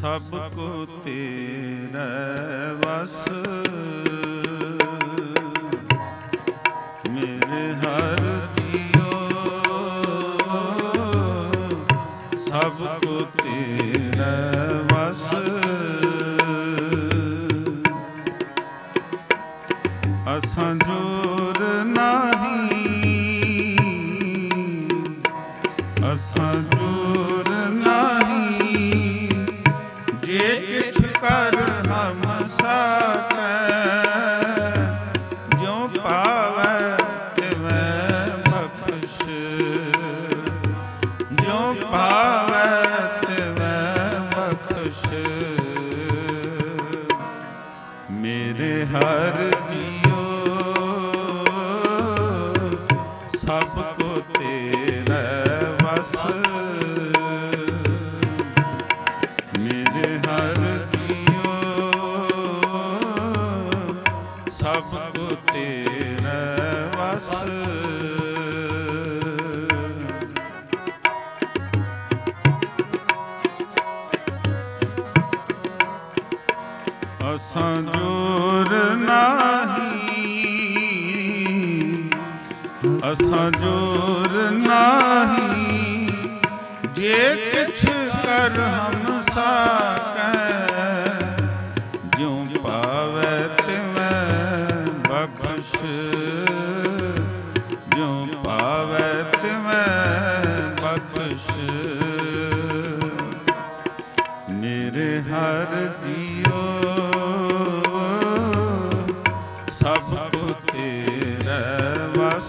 ਸਭ ਕੋ ਤੇਰੇ ਵਸ। ਮੇਰੇ ਹਰ ਕੀਓ ਸਭ ਕੋ ਤੇਰੇ ਵਸ। ਅਸਾਂ ਜੋ ਤੇਰ ਅਸਾਂ ਜੋਰ ਅਸਾਂ ਜੋਰ ਨਾਹੀ। ਜੇ ਕਿਛ ਸਾਕ ਹਰ ਜੀਓ ਸਭ ਕੋ ਤੇਰੇ ਵਸ।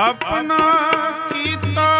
ਆਪਣਾ ਕੀਤਾ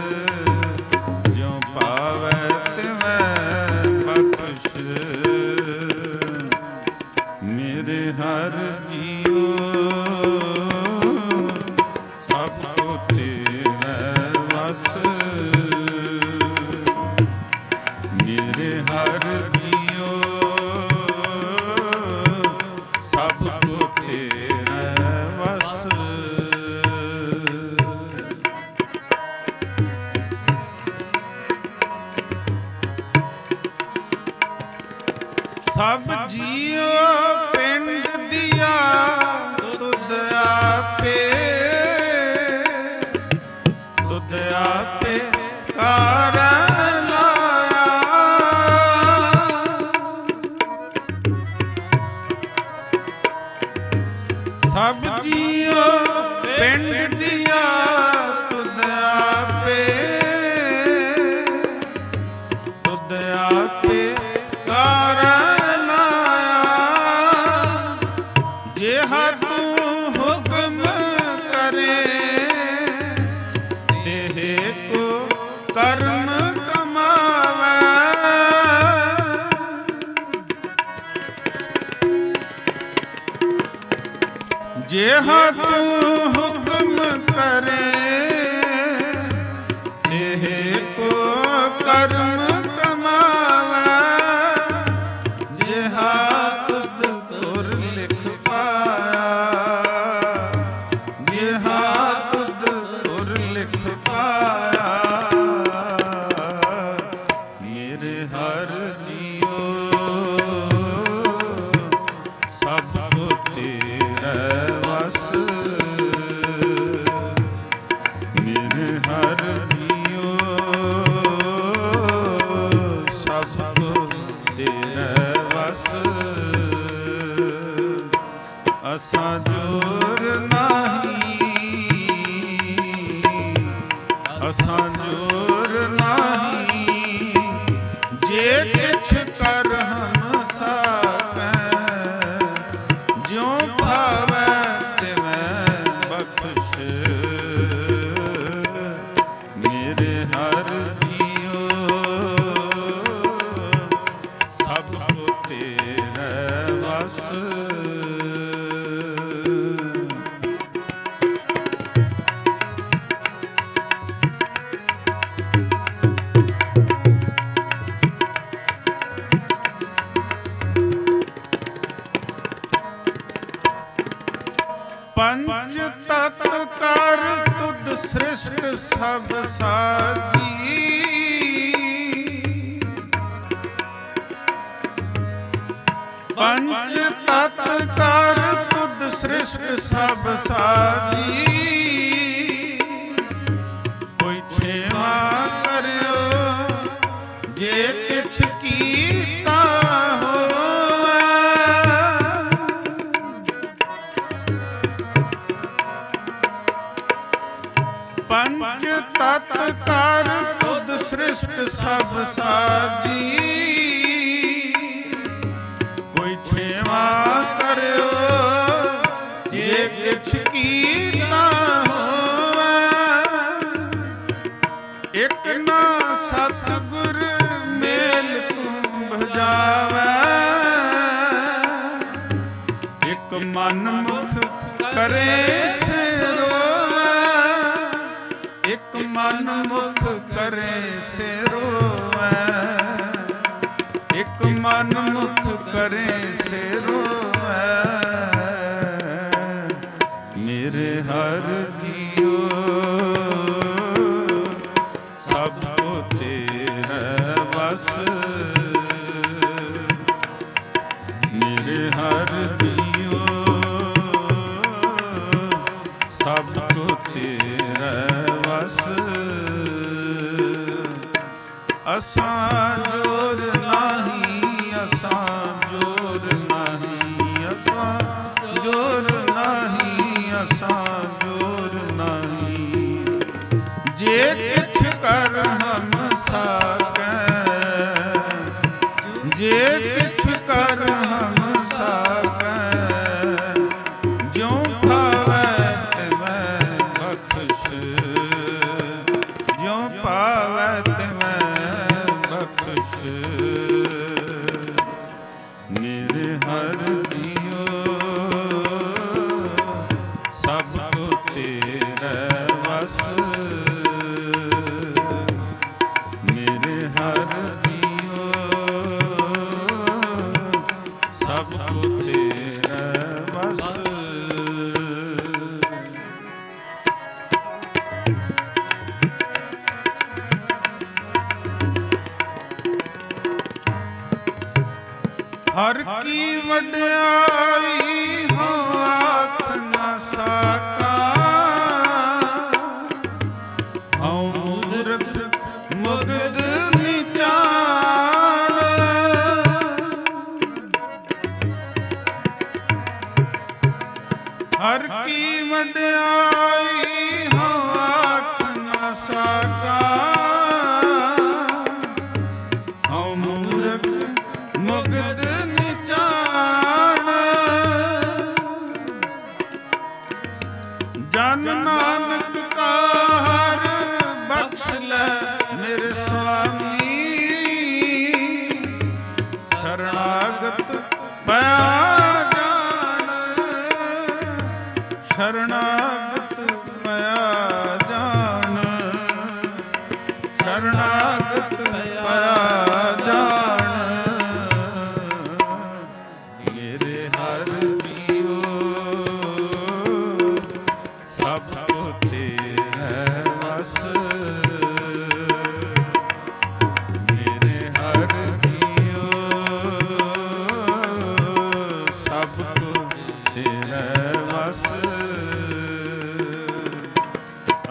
Ah. ਹੱਥ ਪੰਜ ਤਤ ਤਰ ਤੁਧ ਸ੍ਰਿਸ਼ਟ ਸਭ ਸਾਜੀ ਪੰਜ ਤਤ ਤਰ ਤੁਧ ਸ੍ਰਿਸ਼ਟ ਸਭ ਸਾਜੀ ਕੋਈ ਛੇਵਾ ਕਰਿਓ, ਜੇ ਕਿਛ ਕੀ ਸ੍ਰਿਸ਼ਟ ਸਭ ਸ਼ਾਦੀ ਕੋਈ ਛੇਵਾ ਕਰਿਓ ਜੇ ਕਿਛ Cicero. Yes. ਹਰ ਕੀ ਵਡਿਆਈ ਹੋ ਆਖ ਨਾ ਸਾਕਾ। ਹਉ ਮੂਰਖ ਮੁਗਦ ਨਿਚਾਨ ਹਰ ਕੀ ਵਡਿਆਈ